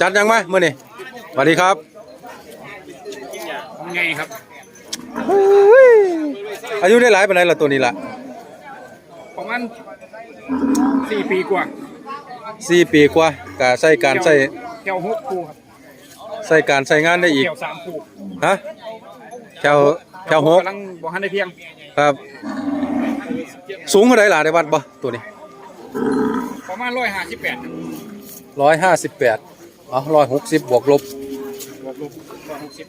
จัดยังไหมมื่อนี่สวัสดีครับไงครับอายุได้หลายปานใดละตัวนี้ละประมาณสี่ปีกว่าสี่ปีกว่ากะใส่การใส่แก้วหกคู่ครับใส่การใส่งานได้อีกแก้วสามคู่ฮะแถวแถวหกกำลังบอกให้ได้เพียงครับ สูงเท่าไรล่ะได้วัดบ่ตัวนี้ ประมาณร้อยห้าสิบแปดร้อยห้าสิบแปดอ๋อร้อยหกสิบบวกลบบวกลบร้อยหกสิบ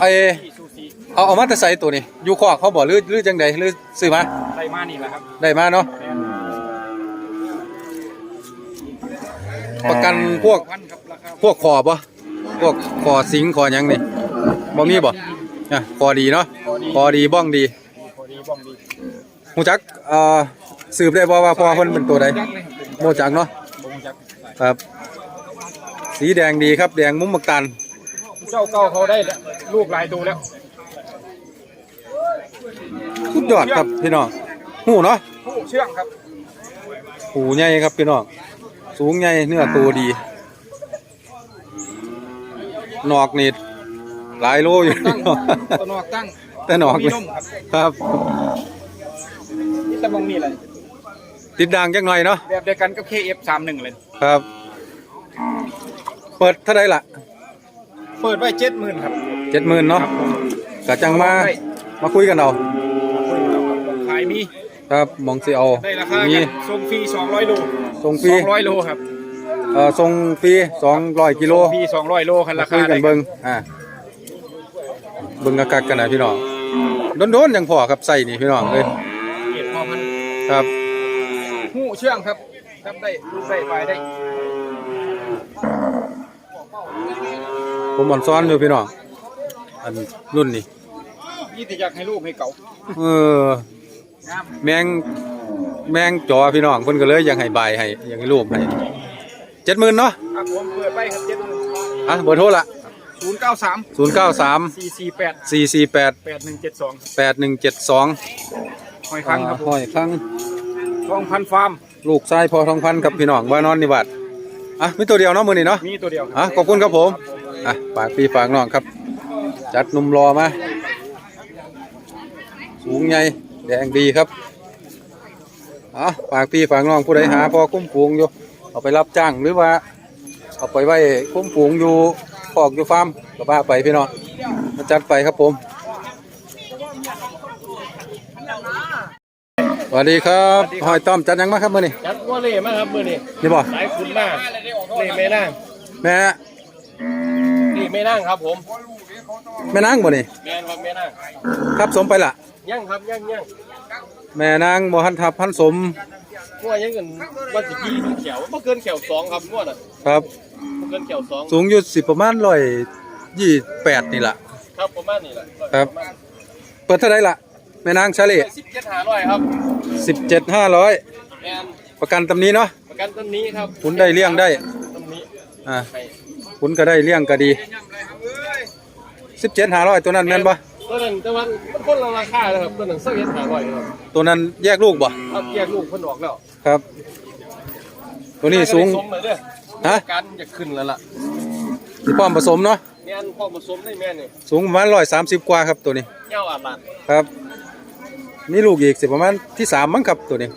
ไอที่ซูซีเอาเอามาแต่ใส่ตัวนี้อยู่คอกเขาบ่หรือหรือจังใดหรือซื้อมาไล่มานี่แหละครับได้มาเนาะประกันพวกพันครับราคาพวกคอบ่พวกคอสิงคอหยังนี่บ่มีบ่อะคอดีเนาะคอดีบ้องดีพอดีบ้องดีฮู้จักเอ่อ สืบได้บ่ว่าพ่อเพิ่นเป็นตัวใดยักษ์เลยครับบ่จักเนาะบ่งจักครับ สีแดงดีครับ แดงมุมมักตันเจ้าเก่าเขาได้แล้วลูกหลายตัวแล้วสุดยอดครับพี่น้องหูเนาะผู้เชื่องครับหูใหญ่ครับพี่น้องสูงใหญ่เนื้อตัวดีหนอกนี่หลายโลอยู่ตั้งตัวนอกตั้งแต่หนอกมีนี่นมครับครับนี่ตะมองนี่เลย ติดด่างจักหน่อยเนาะแบบเดียวกันกับ KF31 เลย ครับ เปิดเท่าไรล่ะเปิดไว้เจ็ดหมื่นครับเจ็ดหมื่นเนาะกะจังมาได้มาคุยกันเอาขายมีครับมองสิเอาได้ราคามีกันส่งฟรี200โลส่งฟรี200โลครับเอ่อส่งฟรีสองร้อยกิโลฟรี200โลคันราคุคายกันเบิ่งอ่าเบิ่งกะกักกันนะพี่น้องโดนๆยังพอครับใส่นี่พี่น้องเลย เก็บพอพันครับหู เชื่องครับทำได้ลูกได้ไปได้ผมอ่อนซ้อนอยู่พี่น้องอันรุ่นนี้ยี่ติอยากให้ลูกให้เก่าเอองามแมงแมงจอพี่น้องเพิ่นก็เลยอยากให้ใบายให้อยากให้รูปให้เจ็ดหมื่นเนาะครับผมเปิดไปครับเจ็ดอะเบอร์โทรละศูนย์เก้าสามศูนย์เก้าสามสี่สี่แปดสี่สี่แปดแปดหนึ่งเจ็ดสองแปดหนึ่งเจ็ดสองหอยครั้งครับผมห้อยครั้ง ทองพันฟาร์มลูกชายพอทองพันกับพี่น้องว่านอนนิวัดอะมีตัวเดียวเนาะมือนี้เนาะมีตัวเดียวครัอะขอบคุณครับผมอะฝากพี่ฝากน้องครับ จัดหนุ่มรอมาสูงใหญ่แดงดีครับอะฝากพี่ฝากน้องผู้ใดหาพอคุ้มฟูงอยู่เอาไปรับจ้างหรือว่า เอาไปไว้คุ้มฟูงอยู่คอกอยู่ฟาร์มก็ว่าไปพี่น้องมาจัดไปครับผม วัสดีครับหอยต้อมจัดยังมาครับมื่อนี้ยัดว่าเล่มากครับมือนี่นี่บ่สายคุณมากเล่ไม่นั่งแม่นี่ไม่นั่งครับผมแม่นางบ่นี่แมนครับไม่นั่งทับสมไปล่ะยั่งครับยั่งยั่งแม่นางบ่ทันทับพันสมงัวยังเงินว่าสิกี้เขียวเมื่อเกินเขียวสองครับงัวน่ะครับเมื่อเกินเขียวสองสูงอยู่สิประมาณร้อยยี่แปดนี่ล่ะครับประมาณนี้แหละครับ เปิดเท่าไรล่ะ แม่นางชาลีสิบเจ็ดหาร้อยครับสิบเจ็ดห้าร้อยแมนประกันตำนี้เนาะประกันต้นนี้ครับคุณได้เลี้ยงได้ต้นนี้อ่าให้คุณก็ได้เลี้ยงก็ดีสิบเจ็ดห้าร้อยตัวนั้นแม่นปะตัวนั้นแต่ว่ามันคนละราคาเลยครับตัวนั้นเสื้อเย็ดหาร้อยครับตัวนั้นแยกลูกบ่ครับแยกลูกเพิ่นออกแล้วครับ ตัวนี้สูง สมเลยเด้อฮะ การจะขึ้นแล้วล่ะสิพร้อมผสมเนาะแม่นพ่อผสมได้แม่นี่สูงประมาณร้อยสามสิบกว่าครับตัวนี้เงาอาดลานครับ มีลูกอีกสิประมาณที่สามมั้งครับตัวนี้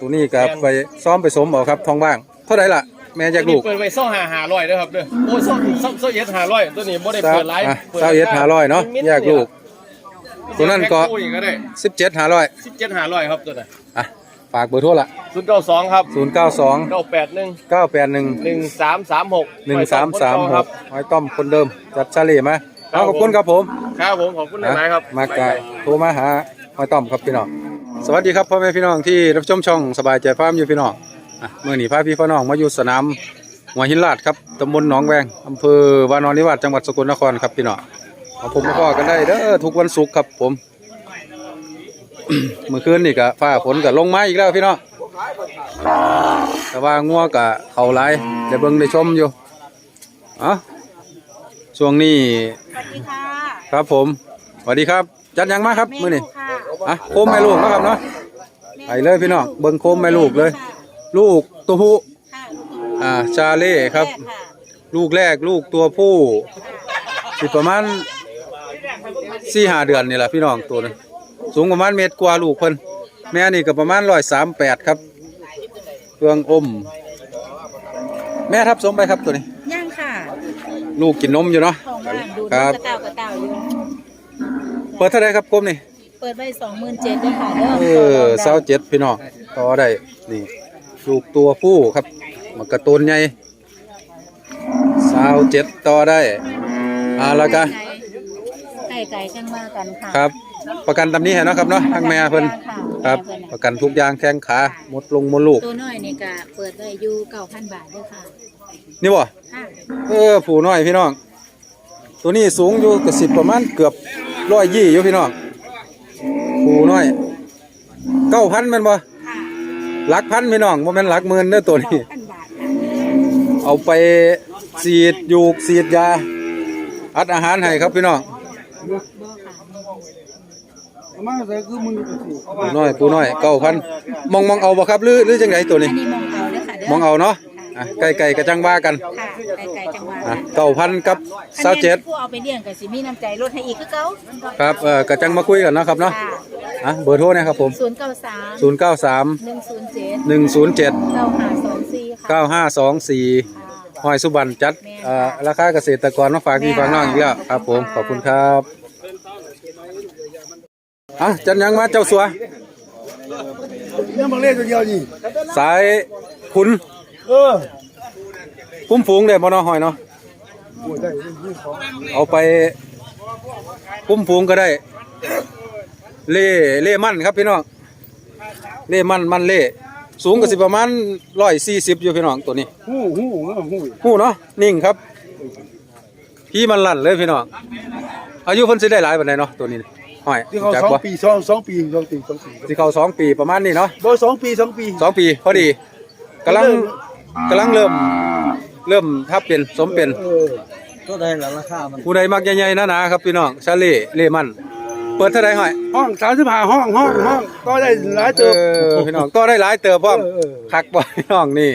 ตัวนี้ก็ไปซ้อมไปสมเอาครับทองบ้าง เท่าไหร่ล่ะแม่แยกลูกเปิดไว้เศร้าหาหาร้อยเด้อครับเด้อโอ้เศร้าเศร้าเศร้าเย็ดหาร้อยตัวนี้บ่ได้เปิดไลฟ์อะเศร้าเอ็ดหาร้อยเนาะแยกลูก ตัวนั้นก็อีกก็ได้สิบเจ็ดหาร้อยสิบเจ็ดหาร้อยครับตัวนั้นอะฝากเบอร์โทรละศูนย์เก้าสองครับศูนย์เก้าสองเก้าแปดหนึ่งเก้าแปดหนึ่งหนึ่งสามสามหกหนึ่งสามสามหครักบหอยต้อมคนเดิมจัดชาลีมาเอาขอบคุณครับผม ครับผมขอบคุณหลายๆครับ มากะโทรมาหา หอยต้อมครับพี่น้องสวัสดีครับพ่อแม่พี่น้องที่รับชมช่องสบายใจฟาร์มอยู่พี่น้องอะเมื่อนี้พาพี่พ่อน้องมาอยู่สนามหัวหินลาดครับตำบลหนองแวงอำเภอวานอนนิวาสจังหวัดสกลนครครับพี่น้องเอาผมมาพ่อกันได้เด้อทุกวันศุกร์ครับผมเมื่อคืนนี่ก็ฟ้าฝนก็ลงมาอีกแล้วพี่น้องแต่ว่างัวก็เขาหลายได้เบิ่งได้ชมอยู่เอะช่วงนี้สวัสดีค่ะครับผมสวัสดีครับ จัดหยังมาครับมื้อนี้ค่ะ อะโคมแม่ลูกนะครับเนาะไปเลยพี่น้องเบิ่งโคมแม่ลูกเลย ลูกตัวผู้ค่ะอ่าชาเล่ครับ แม่ค่ะลูกแรกลูกตัวผู้สิประมาณสี่ห้าเดือนนี่แหละพี่น้องตัวนึงสูงประมาณเมตรกว่าลูกเพิ่นแม่นี่ก็ประมาณร้อยสามแปดครับเครื่องอม แม่ทับสมไปครับตัวนี้ ย่างค่ะลูกกินนมอยู่เนาะทองว่างดูครับกระเต่ากระเต่าอยู่เปิดเท่าไรครับกลมนี่ เปิดไว้สองหมื่นเจ็ดด้วยค่ะเด้อเออเศร้าเจ็ดพี่น้องต่อได้นี่ลูกตัวผู้ครับมันกระตุนใหญ่เศร้าเจ็ดต่อได้อ่าแล้วก็ไก่ไก่จังมากันค่ะครับ ประกันตำนี้เห็นเนาะครับเนาะทางแม่เพิ่นครับแม่เพิ่นประกันทุกอย่างแข้งขาหมดลงหมดลูก ตัวน้อยนี่ก็เปิดไว้อยู่เก้าพันบาทด้วยค่ะนี่บ่ค่ะเออผู้น้อยพี่น้อง ตัวนี้สูงอยู่กระสิบประมาณเกือบร้อยยี่อยู่พี่น้อง ผู้น้อยเก้าพันแม่นบ่ค่ะหลักพันพี่น้องบ่แม่นหลักหมื่นเด้อตัวนี้ พันบาทค่ะเอาไปฉีดยูกฉีดยา อัดอาหารให้ครับพี่น้องบ่ค่ะมาใส่คือมึงนี่สิผู้น้อยผู้น้อยเก้าพันมองมองเอาบ่ครับหรือหรือจังไดตัวนี้ อันนี้มองเอาเด้อค่ะเด้อมองเอาเนาะ อะไก่ไก่กระจังว่ากันค่ะไก่ไก่จังหวะอะเก้าพันกับเศร้าเจ็ดผู้เอาไปเลี้ยงก็สิมีน้ำใจลดให้อีกคือเก่าครับเออกระจังมาคุยกันเนาะครับเนาะค่ะอะเบอร์โทรนะครับผม ศูนย์เก้าสาม0 9 3 หนึ่งศูนย์เจ็ด1 0 7 เก้าห้าสองสี่ค่ะ9 5 2 4ค่ะหอยสุบันจัดเอ่อราคาเกษตรกรมาฝากพี่ฝากน้องอีกแล้วครับผมขอบคุณครับอะจันยังมาเจ้าสัว ยังบังเล่ตัวเดียวนี่สายขุน เออคุ้มฝูงเด้บ่เนาะหอยเนาะโอ้ได้ยี่ของเอาไปคุ้มฝูงก็ได้ เล่เล่มั่นครับพี่น้องเล่มั่นมันเล่สูงก็สิประมาณ140อยู่พี่น้องตัวนี้หู้หู้หู้หู้เนาะนิ่งครับ พี่มันลั่นเลยพี่น้องอายุเพิ่นสิได้หลายปานใดเนาะตัวนี้หอยที่เขาจักสองบ่ปีสองสองปีสองปีสองปีสิเข้าสองปีประมาณนี้เนาะบ่สองปีสองปีสองปีพอดีกำลัง กำลังเริ่ม เริ่มทับเป็นสมเป็นเออก็ได้แล้วราคามันผู้ใดมักใหญ่ๆหนาๆครับพี่น้องชาเล่เล่มัน เปิดเท่าไหร่หอยห้อง35ห้องห้องห้องก็ได้หลายเอเติบอพี่น้องก็ได้หลายเติบพร้อมเออเออคักบ่พี่น้องนี่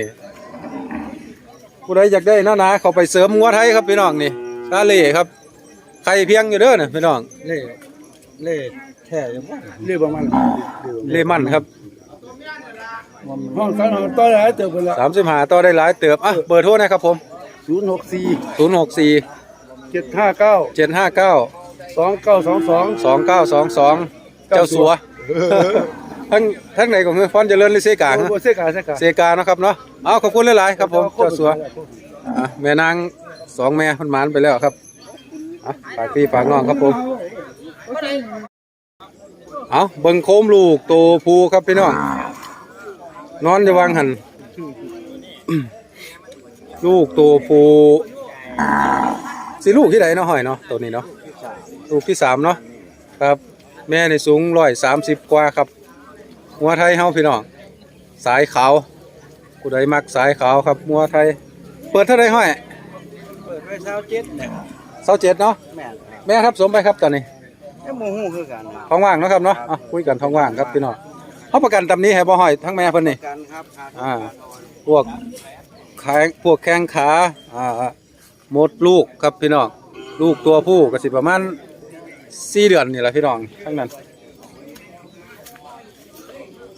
ผู้ใดอยากได้หนาๆเขาไปเสริมงัวไทยครับพี่น้องนี่ชาเล่ครับใครเพียงอยู่เด้อน่ะพี่น้องเล่เล่แท้ยังบ่เล่ประมาณเล่มันครับ ห้องสามห้องต่อหลายเติบกันละ35ต่อได้หลายเติบอะเบอร์โทรนะครับผม064 064 759 759 2922 2922เจ้าสัวทั้งทั้งไหนของเฮือฟอนเจริญหรือเซกาฮะโอ้เสกาเสกาเซกาเนาะครับเนาะเอาขอบคุณหลายๆครับผมเจ้าสัวอะแม่นางสองแม่มันหมานไปแล้วครับอะฝากพี่ฝากน้องครับผมเอาเบิ่งโคมลูกโตภูครับพี่น้อง นอนจะวางหัน ลูกโตภูสิลูกที่ไหนเนาะหอยเนาะตัวนี้เนาะลูกที่สามเนาะครับ แม่ในสูงร้อยสามสิบกว่าครับงัวไทยเฮาพี่น้องสายขาวผู้ใดมักสายขาวครับงัวไทย เปิดเท่าไรห้อยเปิดไว้เช้าเจ็ดเนี่ยเสาเจ็ดเนาะแม่นแม่ครับสมไปครับตอนนี้ไอ้หมูหูคือกันท้องว่างเนาะครับเนาะอะคุยกันท้องว่างครับพี่น้อง เขาประกันตำนี้ให้บ่ห้อยทั้งแม่เพิ่นนี่กันครับอ่าพวกแข้งพวกแข้งขาอ่าหมดลูกครับพี่น้องลูกตัวผู้ก็สิประมาณสี่เดือนนี่แหละพี่น้องทั้งนั้น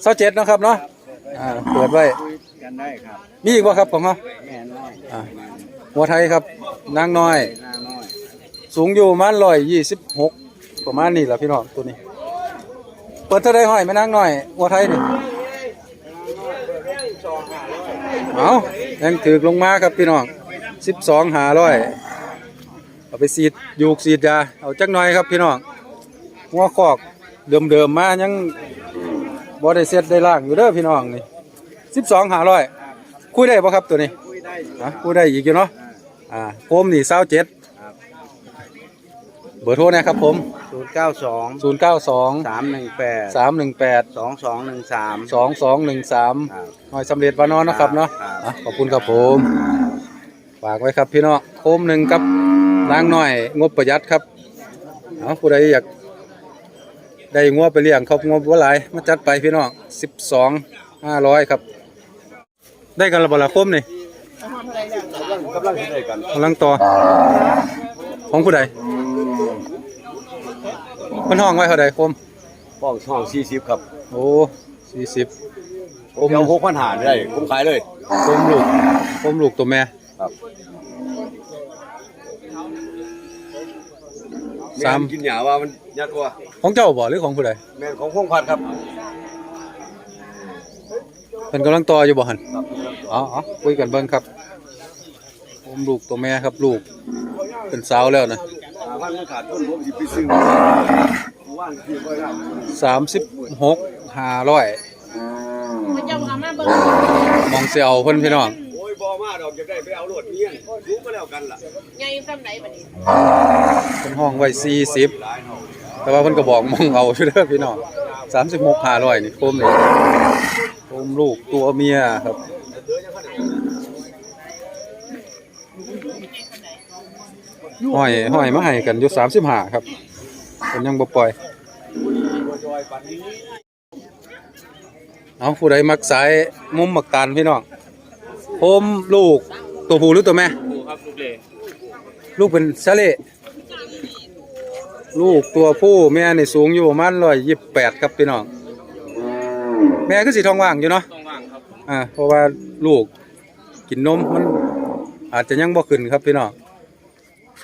เสาเจ็ดเนาะครับเนาะอ่าเปิดไว้คุยกันได้ครับมีอีกบ่ครับของเขาแม่น้อยอ่าหัวไทยครับนางน้อยหน้าน้อย สูงอยู่ประมาณร้อยยี่สิบหกประมาณนี้แหละพี่น้องตัวนี้ เปิดเท่าไรห้อยไม่นางน้อยหัวไทยนี่เอายังถือลงมาครับพี่น้องสิบสองหาร้อยเอาไปสีดยูกสีดยาเอาจักหน่อยครับพี่น้องหัวคอกเดิมๆมายังบ่ได้เสร็จได้ล่างอยู่เด้อพี่น้องนี่สิบสองหาร้อยคุยได้ปะครับตัวนี้คุยได้คุยได้อีกอยู่เนาะอ่าโคมนี่เศร้าเจ็ด เบอร์โทรนะครับผม ศูนย์เก้าสองศูนย์เก้าสองสามหนึ่งแปดสามหนึ่งแปดสองสองหนึ่งสามสองสองหนึ่งสามครับหน่อยสำเร็จวานอนนะครับเนาะครับ อะขอบคุณครับผม ฝากไว้ครับพี่น้องโคมหนึ่งกับนางน้อย งบประหยัดครับเอาผู้ใดอยากได้งวไปเลี้ยงครับงบว่าหลายมาจัดไปพี่น้องสิบสองห้าร้อยครับ ได้กันและบ่ละคมนี่กำลังสิได้กันกำลังต่อ ของผู้ใด เพิ่นห้องไว้เท่าใดคมป้องช่อง40ครับโอ้สี่สิบผมเอา6,000หาได้ ผมขายเลยคมลูกคมลูกตัวแม่ครับสามแนกินหญ้าว่ามันยากกว่าของเจ้าบ่หรือของผู้ใดแม่นของพงพัดครับเพิ่นกำลังต่ออยู่บ่หั่นอ๋ออ๋อคุยกันเบิ่งครับคมลูกตัวแม่ครับลูก เป็นสาวแล้วนะหาพันมันขาดต้นผมสิไปซื้อว่างที่บ่ได้สามสิบหกห้าร้อยเจ้าเอามาเบิ่งมองเสียวเพิ่นพี่น้องโอ้ยบ่มาดอกจะได้ไปเอารถเงี้ยรู้ก็แล้วกันล่ะใหญ่ซ้ำไหนบัดนี้เพิ่นห้องไว้สี่สิบแต่ว่าเพิ่นก็บอกมองเอาอยู่เด้อพี่น้องสามสิบหกห้าร้อยนี่โคมนี่โคมลูกตัวเมียครับ ห้อยห้อยมาให้กันอยู่สามสิบห้าครับเพิ่นยังบ่ปล่อย เอาผู้ใดมักสายมุมมักตานพี่น้องโคมลูกตัวผู้หรือตัวแม่ดูครับลูกเล่ลูกเป็นชาเล่ลูกตัวผู้แม่นี่สูงอยู่ประมาณร้อยยี่สิบแปดครับพี่น้องแม่ก็สีทองว่างอยู่เนาะต้องว่างครับอ่าเพราะว่าลูกกินนมมันอาจจะยังบ่ขึ้นครับพี่น้อง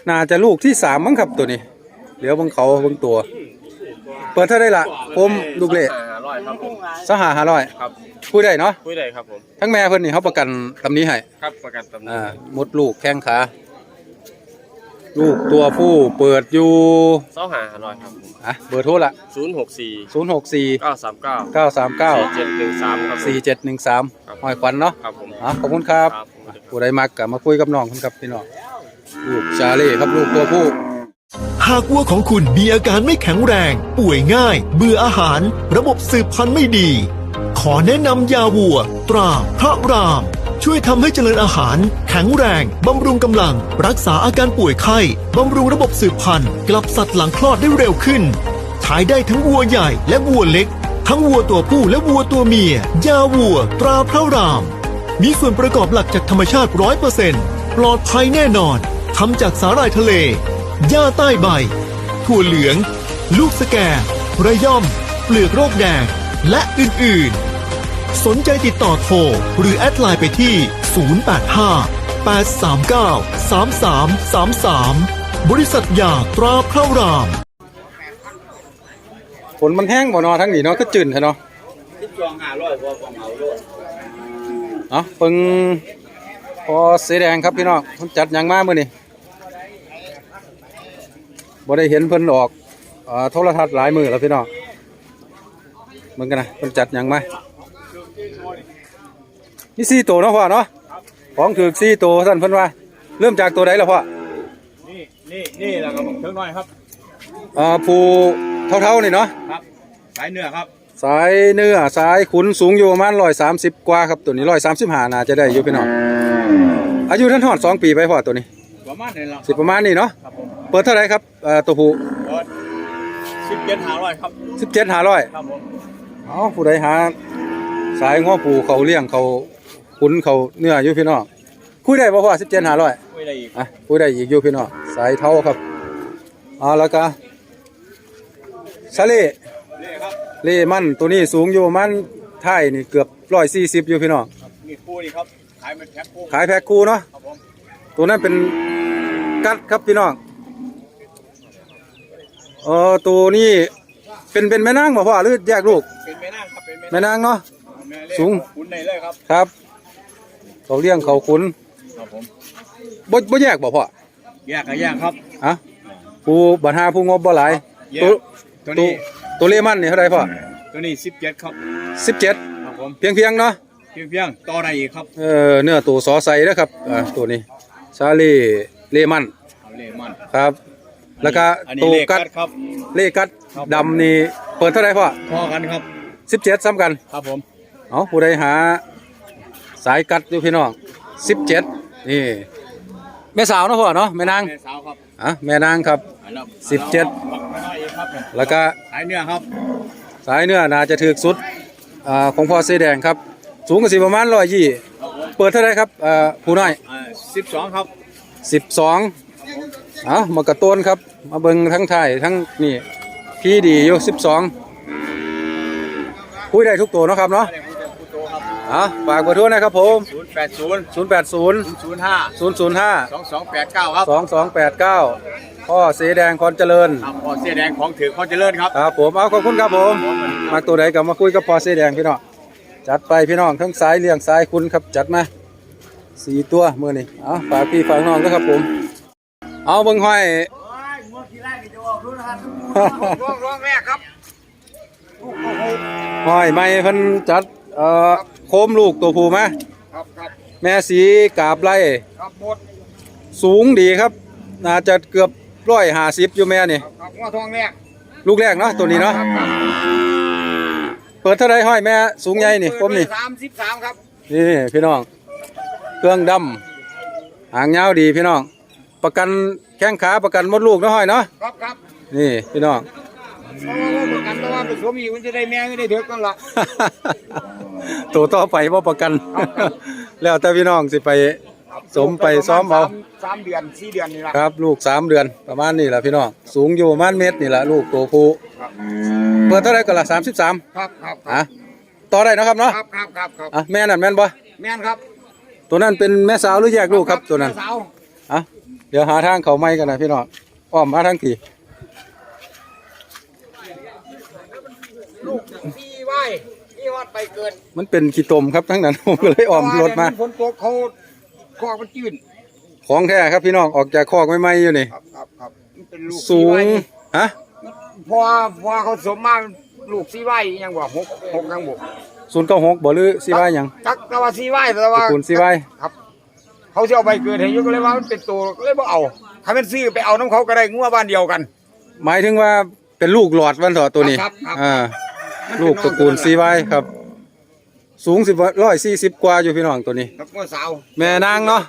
น่าจะลูกที่สามมั้งครับตัวนี้เดี๋ยวเบังเขาเบังตัว เปิดเท่าได้ละผมลูกเล่ห้าร้อยครับผมสหาห้าร้อยครับพูดได้เนาะคุยได้ครับผมทั้งแม่เพิ่นนี่เขาประกันตำนี้ให้ครับประกันตำแหน่อ่างมดลูกแข้งขาลูกตัวผู้เปิดอยู่เสาหาห้าร้อยครับผมอะเบอร์โทรละศูนย์หกสี่0 6 4เก้าสามเก้า9 3 9เจ็ดหนึ่งสามครับผม4 7 1 3หอยขวัญเนาะครับผมอะขอบคุณครับ ครับผม ผู้ใดมักก็มาคุยกับน้องคุณครับพี่น้อง ลูกชาเล่ครับลูกตัวผู้ หากวัวของคุณมีอาการไม่แข็งแรง ป่วยง่าย เบื่ออาหาร ระบบสืบพันธุ์ไม่ดี ขอแนะนำยาวัว ตราพระราม ช่วยทำให้เจริญอาหาร แข็งแรง บำรุงกำลัง รักษาอาการป่วยไข้ บำรุงระบบสืบพันธุ์กลับสัตว์หลังคลอดได้เร็วขึ้นใช้ได้ทั้งวัวใหญ่และวัวเล็ก ทั้งวัวตัวผู้และวัวตัวเมีย ยาวัว ตราพระราม มีส่วนประกอบหลักจากธรรมชาติ100%ปลอดภัยแน่นอน ทำจากสาหร่ายทะเล หญ้าใต้ใบ ถั่วเหลือง ลูกสแกระย่อม เปลือกโรคแดง และอื่น ๆ สนใจติดต่อโทร หรือแอดไลน์ไปที่ 085 839 3333 บริษัทยาตราพระราม ฝนมันแห้งบ่เนอทั้งนี้เนาะก็จืดแท้เนาะคิดจอง500บ่ของเอาโลดเนาะเพิ่งพอสีแดงครับพี่น้องเพิ่นจัดหยังมามื้อนี้ บ่ได้เห็นเพิ่นออกเอ่อโทรทัศน์หลายมื้อแล้วพี่น้องเหมือนกันนะเพิ่นจัดหยังมานี่สี่ตัวเนาะพ่อเนาะของถือสี่ตัวท่านเพิ่นว่า เริ่มจากตัวใดแล้วพ่อนี่นี่นี่แหละครับผมเชิงน้อยครับอ่าผู้เท่าๆนี่เนาะครับสายเนื้อครับสายเนื้อสายขุนสูงอยู่ประมาณร้อยสามสิบกว่าครับตัวนี้ร้อยสามสิบห้าน่าจะได้อยู่พี่น้องอายุท่านทอดสองปีไปพอตัวนี้ประ มาณนี้แหละสิประมาณนี้เนาะครับผมเปิดเท่าไหรครับเอ่อตัวผู้สิบเจ็ดห้าร้อยครับสิบเจ็ดห้าร้อยครับผมอ๋อผู้ใดหา สายง้อผูเขาเลี้ยงเขาขุนเขาเนื้ออยู่พี่น้องคุยได้ป่พ่อสิบเจ็ดห้าร้อยคุยได้อีกอะคุยได้อีกอยู่พี่น้องสายเท่าครับอ๋อแล้วก็ชาเล่เล่ครับเล่มันตัวนี้สูงอยู่ประมันท้ายนี่เกือบร้อยสี่สิบอยู่พี่น้อง นี่คู่นี่ครับขายเป็นแพ็คคู่ขายแพ็คคู่เนาะครับผม ตัวนั้นเป็นกัดครับพี่น้องเออตัวนี้เป็นเป็นแม่นางบ่พ่อหรือแยกลูก เป็นแม่นางครับเป็นแม่แม่นางเนาะ แม่เล่สูงคุณในเลยครับครับ เขาเลี้ยงเขาขุนครับผมบ่บ่แยกบ่พ่อแยกกับแยกครับ อะผู้บัญหาผู้งบบ่หลายแยตัวกตัวนี้ตัวเลมันนี่เท่าไหร่พ่อตัวนี้สิบเจ็ดครับ17ครับผมเพียงเพียงๆเนาะ เพียงเพียงต่อได้อีกครับ เออเนื้อตัวสอใสนะครับอ่าตัวนี้ ชาลีเลมันเอาเล่มันครับ แล้วก็อันนี้ตัวเลขกักัดดครับ เลกัดครับ ดำนี่เปิดเท่าไหร่พ่อพอกันครับ17ซ้ำกัน ครับผม เอาผู้ใดหา สายกัดอยู่พี่น้องสิบเจ็ดนี่แม่สาวเนาะพ่อเนาะแม่นางแม่สาวครับอะแม่นางครับ อันนั้นสิบเจ็ด บักไม่ได้อีกครับเนี่ยแล้วก็สายเนื้อครับสายเนื้อน่าจะถือสุดอ่าของพ่อเสอแดงครับ สูงกว่าสิประมาณร้อยยี่ครับผม เปิดเท่าไหรครับเอ่อผู้น้อยสิบสองครับสิบสองเอามากระต้นครับ มาเบิ่งทั้งไทยทั้งนี่พี่ดีอยู่สิบสองคุยได้ทุกตัวเนาะครับเนาะเอาฝากเบอร์โทรนะครับผมศูนย์แปดศูนย์ศูนย์แปดศูนย์ศูนย์ห้าศูนย์ศูนย์ห้าสองสองแปดเก้าครับสองสองแปดเก้าพ่อเสแดงคอนเจริญครับพอเสียแดงของถือพอเจริญครับครับผมเอาขอบคุณครับผม มาตัวไหนกับมาคุยกับพ่อเสแดงพี่น้อง จัดไปพี่น้องทั้งสายเลี้ยงสายคุณครับจัดมาสี่ตัวมือนี่เอาฝากพี่ฝากน้องด้วยครับผม เอาเบิ่งห้อยร่องร่องแรกครับห้อยไม่เพิ่นจัดเอ่อโคมลูกตัวผู้มาครับครับแม่สีกาบไล่ครับหมดสูงดีครับ น่าจะเกือบร้อยห้าสิบอยู่แม่นี่ครับหัวทองแรกลูกแรกเนาะตัวนี้เนาะครับครับ เปิดเท่าไรห้อยแม่สูงใหญ่นี่ผมนี่สามสิบสามครับนี่พี่น้อง เครื่องดำหางยาวดีพี่น้อง ประกันแข้งขาประกันมดลูกเนาะห้อยเนาะครับครับนี่พี่น้องเพราะว่าประกันแต่ว่าผสมอีกมันจะได้แม่ไม่ได้เด็กกันละตัวต่อไปว่าประกัน แล้วแต่พี่น้องสิไปสมไปซ้อมเอาสามเดือนสี่เดือนนี่ละครับ ลูกสามเดือนประมาณนี้แหละพี่น้องสูงอยู่ประมาณเมตรนี่แหละลูกตัวผู้ครับ เปิดเท่าไรก็ละสามสิบสามครับครับคอะรับต่อได้เนาะครับเนาะครับครับครับครับอะแม่นั่นแม่นบ่แม่นครับตัวนั้นเป็นแม่สาวหรือแยกลูกครับตัวนั้น สาวอะเดี๋ยวหาทางเขาไม่กันนะพี่น้องอ้อมมาทางกี่ลูกพี่ไหว้พี่วัดไปเกินมันเป็นขี้ตมครับทั้งนั้น ผมก็เลยอ้อมรถมา ฝนตกเขาคอกมันจืดของแท้ครับพี่น้องออกจากคอกไม่ไหมอยู่นี่ ครับครับครับมันเป็นลูกสูงสี่ไว้ฮะ พอพอเขาสมมาลูกซีไว้ยังบอกหกหกยังบอกศูนย์เก้าหกบ่หรือซีไว้หยังจักแต่ว่าซีไว้แต่ตระว่ากูลซีไว้ครับ เขาจะเอาไปเกิดเหตุก็เลยว่ามันเป็นตัวก็เลยบ่เอาถ้าเป็นซื้อไปเอาน้ำเขาก็ได้งัวบ้านเดียวกันหมายถึงว่าเป็นลูกหลอดวันเถอะตัวนี้ครับครับอ่าลูกตระกูลซีไว้ครับ สูงสิบร้อยสี่สิบกว่าอยู่พี่น้องตัวนี้ ครับงัวสาวแม่นางเนาะ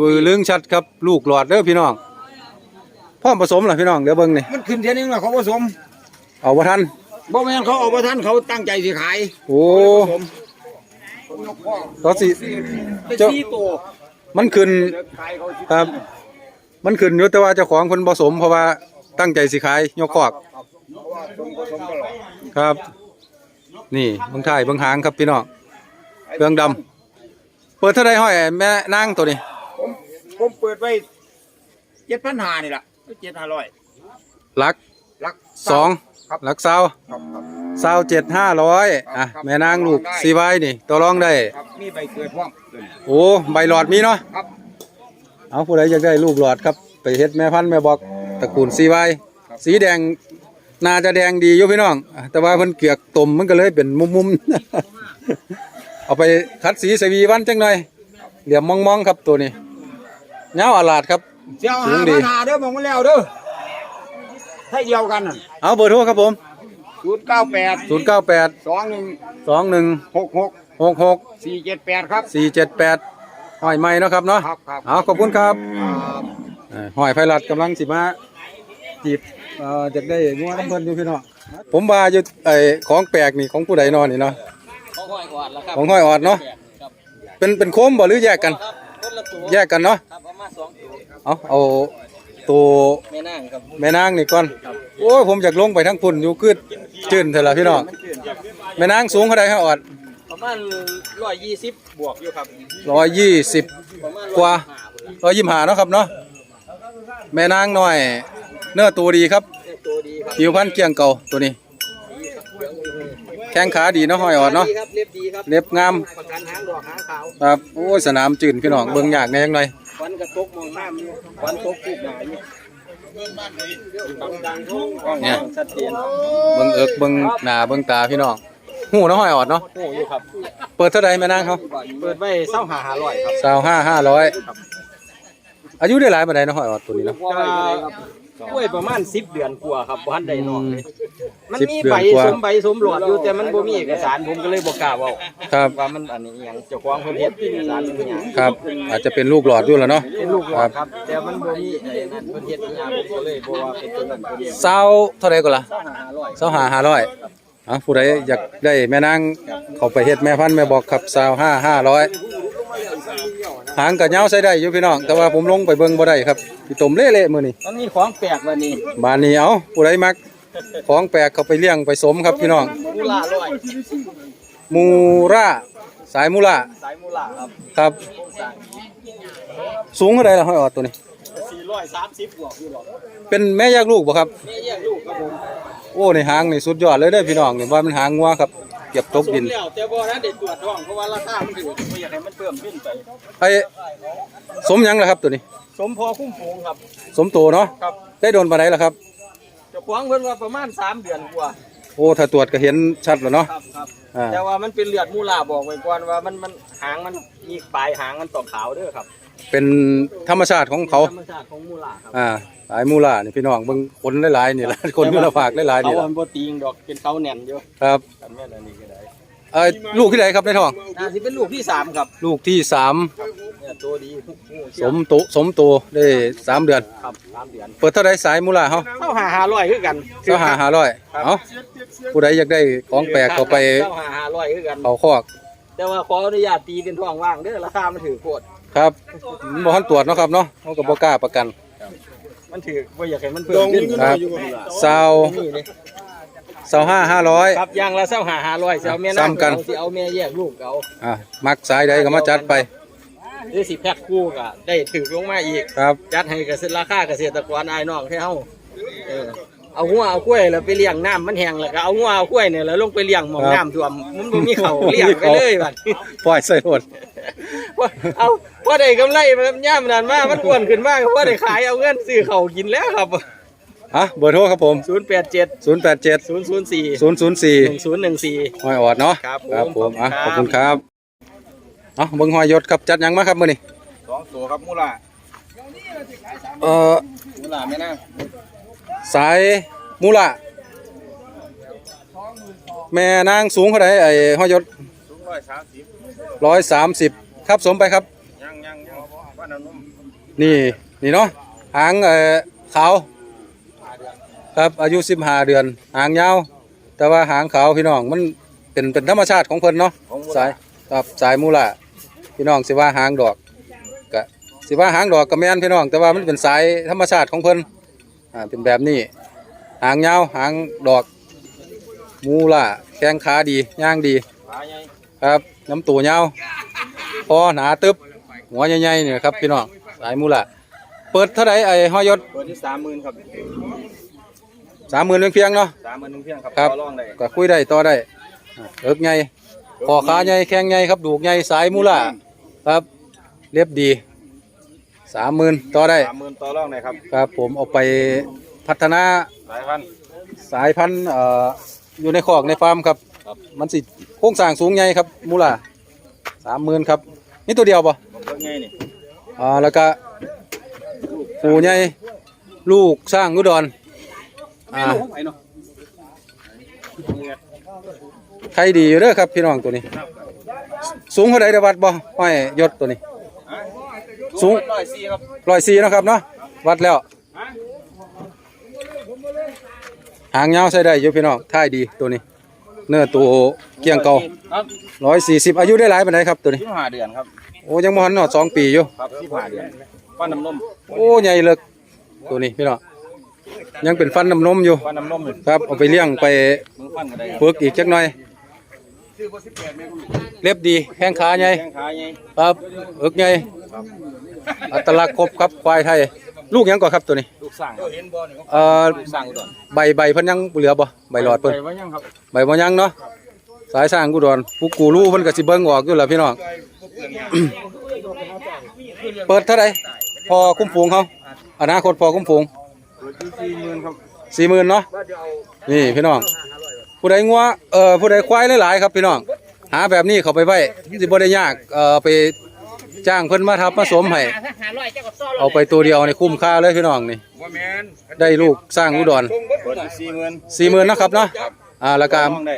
บือลึงชัดครับลูกหลอดเด้อพี่น้อง พร้อมผสมเหรอพี่น้องเดี๋ยวเบิ่งนี่มันขึ้นเทียนึงแล้วเขาผสมเอาบ่ทันบ่แม่นเขาเอาบ่ทันเขาตั้งใจสิขายโอ้ผสมผมยกพ่อตอนสิได้เจ้าสี่ตัวมันขึ้นเดี๋ยวขายเขาสิครับ มันขึ้นอยู่แต่ว่าเจ้าของคนผสม เพราะว่าตั้งใจสิขายยกคอกเพราะว่าผสมตลอดครับ นี่เบางถ่ายเบางหางครับพี่น้องเครื่องดำเปิดเท่าไรห้อยแม่นางตัวนี้ผมผมเปิดไว้เจ็ดพันหานี่แหละ เจ็ดห้าร้อยหลักลักสองครับหลักเศร้าครับครับ เศร้าเจ็ดห้าร้อยอะครับ แม่นางลูกสีใบนี่ตัวรองได้ ครับมีใบเกิดพร้อมตัวนี้โอ้ใบหลอดมีเนาะครับ เอาผู้ใดอยากได้ลูกหลอดครับ ไปเฮ็ดแม่พันธุ์แม่บอกตระกูลสีใบสีแดงน่าจะแดงดีอยู่พี่น้องอะแต่ว่าเพิ่นเกือกตมมันก็เลยเป็นมุมๆ เอาไปคัดสีสวีวันจังหน่อยเหลี่ยมมองๆครับตัวนี้เงาอาลาดครับ เจ้าสูหางดีพันหาเด้อมองมาแล้วเด้อให้เดียวกันน่ะเอาเบอร์โทรครับผม ศูนย์เก้าแปด098 สองหนึ่ง21 หกหก66 สี่เจ็ดแปดครับ 478ห้อยไม้เนาะครับเนาะครับครับ เอาขอบคุณครับครับเอ่อห้อยไพรัดกำลังสิมาจีบเอ่อจะได้งัวน้ำเพิ่นอยู่พี่น้องผมว่าอยู่ไอ้ของแปลกนี่ของผู้ใดนอนนี่เนาะของห้อยก่อนแล้วครับของห้อยออดเนาะเป็นเป็นโคมบ่หรือแยกกันคนละตัวแยกกันเนาะครับประมาณสองตัว เอาเอาตัวแม่นางครับ แม่นางนี่ก่อน โอ้ยผมอยากลงไปทั้งพุ่นอยู่คือจื้นเถอะล่ะพี่น้อง แม่นางสูงเท่าใดฮะออด ประมาณร้อยยี่สิบบวกอยู่ครับ120ประมาณกว่า125เนาะครับเนาะ แม่นางน้อย เนื้อตัวดีครับตัวดีครับผิวพรรณเกลี้ยงเก่าตัวนี้ แข้งขาดีเนาะห้อยออดเนาะดีครับเรียบดีครับเล็บงามประกันหางดอกหางขาวครับ โอ้ยสนามจืนพี่น้อง เบิ่งยากแน่ยังไง ควันกระตกมองน้ำอยู่ควันตกคูบหนาอยู่ดังๆทุ่งเนี่ย ชัดเจนเบิ่งเอิกเบิ่งหน้าเบิ่งตาพี่น้องหูเนาะห้อยออดเนาะโอ้อยู่ครับ เปิดเท่าใดแม่นางเขาเปิดไว้เศร้าหาหาร้อยครับ สาวห้าห้าร้อยอายุได้หลายปานใดเนาะห้อยออดตัวนี้เนาะ ก ล้วยประมาณสิบเดือนกว่าครับบ้านใดนอกเลยมัน10มีเดือนใบกว่า สมใบสมหลวดอยู่แต่มันบ่มีเอกสารผมก็เลยบ่กล้าเว้าครับ ว่ามันอันนี้อหยังเจ้าของเพิ่นเฮ็ดเอกสารมันหยังครับ อาจจะเป็นลูกหลอดด้วยแล้วเนาะเป็นลูกหลานครับ แต่มันบ่มีไอ้นั่นเพิ่นเฮ็ดอหยังผมก็เลยบ่ว่าเป็นตัวนั้นตัวนี้สาวเท่าใดก็ล่ะเศร้าหาหาร้อยสาวห้าห้าร้อยอะผู้ใดอยากได้แม่นางเขาไปเฮ็ดแม่พันธุ์แม่บอกครับสาวห้าห้าร้อย หางกับเหย้าใส่ได้อยู่พี่น้อง แต่ว่าผมลงไปเบิ่งบ่ได้ครับพี่ต้มเละๆมื้อนี้มันมีของแปลกวันนี้บ้านนี้เอาผู้ใดมัก ของแปลกเขาไปเลี้ยงไปสมครับพี่น้อง มูลาร้อยมูราสายมูราสายมูลาครับครับ สูงเท่าใดล่ะห้อยออดตัวนี้สี่ร้อยสามสิบกว่าอยู่หรอกเป็นแม่ยากลูกบ่ครับ แม่แยกลูกครับผม โอ้ในหางนี่สุดยอดเลยเด้อพี่น้องนี่ว่ามันหางงัวครับ เก็บตกดินสมแล้วแต่บ่นั้นเด็ดตรวจท้องเพราะว่าราคามันถูกไม่อยากให้มันเพิ่มขึ้นไปไอ้สมหยังล่ะครับตัวนี้ สมพอคุ้มฟูงครับ สมโตเนาะครับได้โดนปานใดล่ะครับเจะขวางเพิ่นว่าประมาณสามเดือนกว่าโอ้ถ้าตรวจก็เห็นชัดแล้วเนาะครับครับอ่าแต่ว่ามันเป็นเลือดมูลาบอกไว้ก่อนว่ามันมันหางมันมีปลายหางมันต่อขาวเด้อครับเป็นธรรมชาติของเขา ธรรมชาติของมูลาครับ อ่า สายมูล่านี่พี่น้องเบิ่งคนหลายๆนี่ล่ะคนอยู่ละฝากหลายๆนี่เขาล่ะอันบ่ตีงดอกเป็นเขาแน่นอยู่ครับกันแม่นอันนี้ก็ได้เอ้ยลูกที่ไหนครับในท้อง น่าสิเป็นลูกที่สามครับลูกที่สามเนี่ยตัวดีงูสเชื่อมโตสมโตได้สามเดือน ครับสามเดือนเปิดเท่าไรสายมูล่าเฮาเข้าหาหาร้อยคือกันเจ้าหาหาร้อยครับเอาผู้ใดอยากได้ของแปลกเข้าไปเข้าหาหาร้อยคือกัน เขาคอก แต่ว่าขออนุญาตตีเป็นท้องว่างเด้อราคามันถือโคตรครับมันบ่ทันตรวจเนาะครับเนาะเขาก็บ่กล้าประกัน มันถือว่าอยากให้มันเพิ่มขึ้นครับซาวนี่เลยซาวห้าห้าร้อย ครับอย่างละเส้าหาหาร้อยสิเอาแม่ซ้ำกัน เอาสิเอาแม่แยกลูกเอาอะมักสายใดก็มาจัดไปหรือสิแพ็คคู่ก็ได้ถือลงมาอีก ครับ จัดให้เกษตรราคาเกษตรกรอายน้องให้เฮาเออ เอาหัวเอากล้วยแล้วไปเลี้ยงน้ำมันแห้งแล้วก็เอาหัวเอากล้วยเนี่ยแล้วลงไปเลี้ยงหมองน้ำท่วมมันบ่มีเขาเลี้ยงไปเลยบัด ปล่อยใส่รถว่าเอาว่าได้กำไรมันย่ามนานมากมันอ้วนขึ้นมากว่าได้ขายเอาเงินซื้อเขาวกินแล้วครับ อะเบอร์โทรครับผม 0 8 7 0 8 7 0 0 4 0 0 4 1 0 1 4 หอยออดเนาะครับผมครับผมอะขขออบบคุคุณณคครัรับบเอาเบิ่งหอยยศครับจัดหยังมาครับมื้อนี้สองตัวครับมูลาเอ่อมูลาแม่นาง สายมูละแม่นางสูงเท่าไหร่ไอ้หอยยศสูงร้อยสามสิบร้อยสามสิบครับสมไปครับยังยังยังว่าน้ำนมนี่นี่เนาะหางเอ่อขาวครับอายุสิบห้าเดือน หางยาว แต่ว่าหางขาวพี่น้องมันเป็นเป็นธรรมชาติของเพิ่นเนาะสายครับสายมูละพี่น้องสิว่าหางดอกกะสิว่าหางดอกก็แม่นพี่น้องแต่ว่ามันเป็นสายธรรมชาติของเพิ่น อ่าเป็นแบบนี้ หางยาวหางดอก มูละแข้งขาดีย่างดีขาใหญ่ครับน้ำตัวยาวคอหนาตึบหัวใหญ่ๆเนี่ยครับพี่น้องสายมูละเปิดเท่าไหร่ไอ้ห้อยยศเปิดที่สามหมื่นครับสามหมื่นเพียงๆเนาะสามหมื่นหนึ่งเพียงครับครับต่อรองได้ก็คุยได้ต่อได้อ่าเอิกใหญ่คอขาใหญ่แข้งใหญ่ครับดูกใหญ่สายมูละครับเรียบดี สามหมื่นต่อได้ สามหมื่นต่อรองได้ครับครับ ผมเอาไปพัฒนาหลายพัน สายพันธุ์เอ่ออยู่ในคอกในฟาร์มครับ ครับ มันสิโครงสร้างสูงใหญ่ครับมูละสามหมื่นครับนี่ตัวเดียวปะผมเพิ่งไงนี่อ่าแล้วก็ปู่ใหญ่ลูกสร้างอุดรอ่าใครดีอยู่เด้อครับพี่น้องตัวนี้ สูงเท่าไดเดอวัดบ่ห้อยยศตัวนี้ สูงร้อยสี่ครับร้อยสี่นาะครับเนาะวัดแล้ว หางยาวใส่ได้อยู่พี่น้องท่ายดีตัวนี้ เนื้อตัวเกี่ยงเก่าครับร้อยสี่สิบอายุได้หลายปานใดครับตัวนี้ สิบห้าเดือนครับโอ้ยังบ่ทันหอดสองปีอยู่ ครับสิบห้าเดือนฟันน้ำนมโอ้ใหญ่เลิกตัวนี้พี่น้องยังเป็นฟันน้ำนมอยู่ ฟันน้ำนมครับเอาไปเลี้ยงไปมือฟันก็ได้ครับฝึกอีกจักหน่อย เล็บดีแข้งขาใหญ่แข้งขาใหญ่ครับเอิกใหญ่ อัตลักษณ์ครบครับควายไทย ลูกหยังก่อนครับตัวนี้ลูกสร้างครับเอ่อลูกสร้างอุดรใบใบเพิ่นยังเหลือบ่ใบหลอดเพิ่นไปว่ายังครับใบบ่ยังเนาะสายสร้างกุดรผู้กูรู้เพิ่นก็สิเบิ่งออกอยู่ล่ะพี่น้องเปิดเท่าไหร่พอคุ้มฟูงเขาอนาคตพอคุ้มฟูงเปิดที่สี่หมื่นครับสี่หมื่นเนาะนี่พี่น้อง ผู้ใดงัวเอ่อผู้ใดควายหลายๆครับพี่น้องหาแบบนี้เขาไปไว้สิบ่ได้ยากเอ่อไป จ้างเพิ่นมาทับมาสวมให้หาร้อยเจ้าก็ซ่อเอาไปตัวเดียวนี่คุ้มค่าเลยพี่น้องนี่ ว่าแมนได้ลูกสร้างอุดรเปิดที่สี่หมื่นสี่หมื่นนะครับเนาะอ่าแล้วก็ต่อรองได้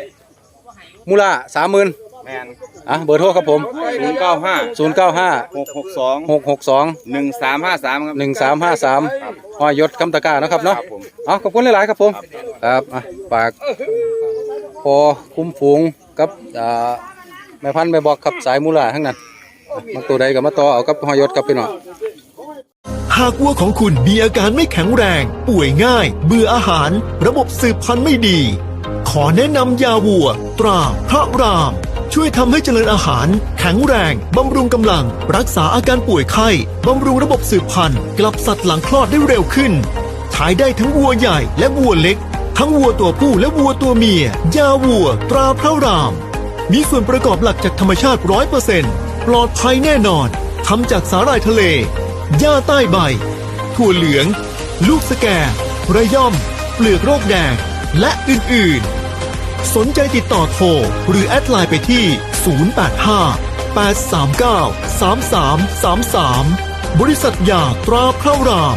มูลค่าสามหมื่นแมนอะเบอร์โทรครับผมศูนย์เก้าห้าศูนย์เก้าห้าหกหกสองหกหกสองหนึ่งสามห้าสามครับ หนึ่งสามห้าสามหอยยศคำตะกร้านะครับเนาะครับผม เอาขอบคุณหลายๆครับผมครับอะฝากพอคุ้มฝูงกับอ่าแม่พันธุ์แม่บอกครับสายมูลาทั้งนั้น มักตัวใดก็มาต่อเอากับหอยศครับพี่น้องหากวัวของคุณมีอาการไม่แข็งแรง ป่วยง่าย เบื่ออาหาร ระบบสืบพันธุ์ไม่ดี ขอแนะนำยาวัว ตราพระราม ช่วยทำให้เจริญอาหาร แข็งแรง บำรุงกำลัง รักษาอาการป่วยไข้ บำรุงระบบสืบพันธุ์ กลับสัตว์หลังคลอดได้เร็วขึ้นใช้ได้ทั้งวัวใหญ่และวัวเล็ก ทั้งวัวตัวผู้และวัวตัวเมีย ยาวัว ตราพระราม มีส่วนประกอบหลักจากธรรมชาติ100% ปลอดภัยแน่นอนทำจากสาหร่ายทะเลหญ้าใต้ใบ ถั่วเหลือง ลูกสแกระย่อม เปลือกโรคแดง และอื่น ๆ สนใจติดต่อโทร หรือแอดไลน์ไปที่ 085 839 3333 บริษัทยาตราพระราม